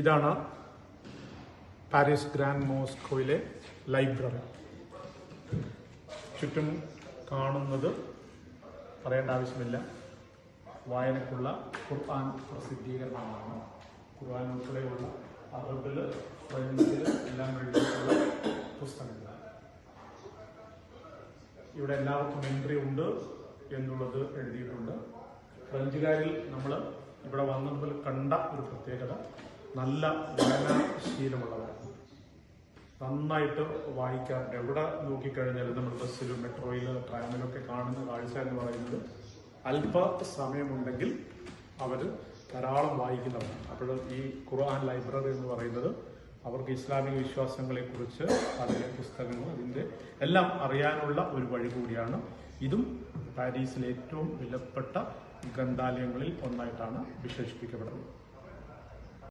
ഇതാണ് Paris grand മോസ്കോയിലെ library. ചുറ്റും കാണുന്നത് പറയേണ്ട ആവശ്യമില്ല. വായനക്കുള്ള ഖുർആൻ പ്രസിദ്ധീകരണമാണ്. ഖുർആൻ ഉൾപ്പെടെയുള്ള അറബിൽ ഫ്രഞ്ചിൽ എല്ലാം എഴുതിയിട്ടുള്ള പുസ്തകങ്ങൾ. ഇവിടെ എല്ലാവർക്കും എൻട്രി ഉണ്ട് എന്നുള്ളത് എഴുതിയിട്ടുണ്ട്. ഫ്രഞ്ചുകാരിൽ നമ്മൾ ഇവിടെ വന്നതുപോലെ കണ്ട നല്ല വായനാശീലമുള്ളവരാണ് നന്നായിട്ട് വായിക്കാറുണ്ട്. എവിടെ നോക്കിക്കഴിഞ്ഞാലും നമ്മൾ ബസ്സിലും മെട്രോയിലും ട്രാമിലൊക്കെ കാണുന്ന കാഴ്ച എന്ന് പറയുന്നത് അല്പ സമയമുണ്ടെങ്കിൽ അവർ ധാരാളം വായിക്കുന്നവരാണ്. അപ്പോൾ ഈ ഖുർആൻ ലൈബ്രറി എന്ന് പറയുന്നത് അവർക്ക് ഇസ്ലാമിക വിശ്വാസങ്ങളെ കുറിച്ച് അതിലെ പുസ്തകങ്ങൾ അതിന്റെ എല്ലാം അറിയാനുള്ള ഒരു വഴി കൂടിയാണ്. ഇതും പാരീസിലെ ഏറ്റവും വിലപ്പെട്ട ഗ്രന്ഥാലയങ്ങളിൽ ഒന്നായിട്ടാണ് വിശേഷിപ്പിക്കപ്പെടുന്നത്.